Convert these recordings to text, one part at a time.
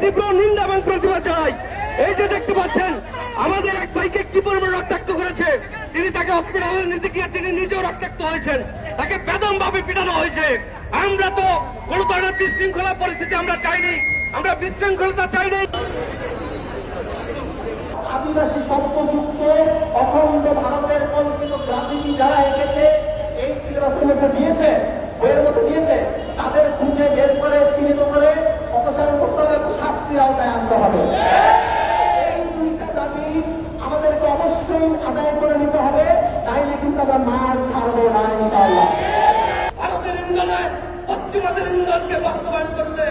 তীব্র নিন্দা এবং প্রতিবাদ এই যে দেখতে পাচ্ছেন, আমাদের এক ভাইকে কি পরিমাণ রক্তাক্ত করেছে, তিনি তাকে হসপিটালে নিতে গিয়ে তিনি নিজেও রক্তাক্ত হয়েছেন, তাকে বেদম ভাবে পিটানো হয়েছে। আমরা তো কোন ধরনের বিশৃঙ্খলা পরিস্থিতি আমরা চাইনি। আমরা বিশৃঙ্খলতা চাইনি। আদিবাসী সভ্যযুক্ত অখণ্ড ভারতের কল্পিত গ্রাফিতি যারা এঁকেছে, এই সিলেবাসের মধ্যে দিয়েছে, বইয়ের মধ্যে দিয়েছে, তাদের খুঁজে বের করে, চিহ্নিত করে, অপসারণ করতে হবে শাস্তির আওতায় আনতে হবে। এই দুইটা দাবি আমাদেরকে অবশ্যই আদায় করে নিতে হবে, তাইলে কিন্তু আমরা মার ছাড়বো না, ইনশাআল্লাহ। ইন্ধনে পশ্চিমাদের বাস্তবায়ন করতে,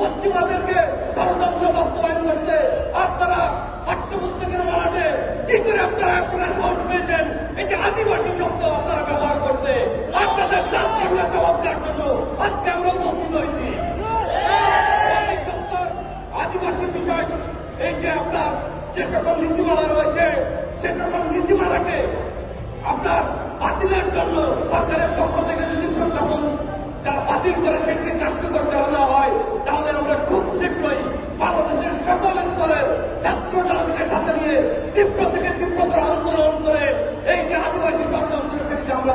পশ্চিমাদেরকে ষড়যন্ত্র বাস্তবায়ন করতে আপনারা পাঠ্যপুস্তকের মারাটে কি করে আপনারা আপনারা সাহস পেয়েছেন? আদিবাসী শব্দ আপনারা ব্যবহার করতে। আপনাদের জবাব দেওয়ার জন্য আজকে আমরা উপস্থিত হয়েছি। আদিবাসী বিষয়, এই যে আপনার যে সকল নীতিমালা রয়েছে, সে সকল নীতিমালাকে আপনার বাতিলের জন্য সরকারের পক্ষ থেকে বাতিল করে সেটিকে কার্যকর চালনা হয়, তাহলে আমরা খুব শীঘ্রই বাংলাদেশের সকল স্তরে ছাত্র জনগণের সাথে নিয়ে তীব্র থেকে তীব্রতর আন্দোলন করে এই যে আদিবাসী সংগ্রাম করে সেটিকে আমরা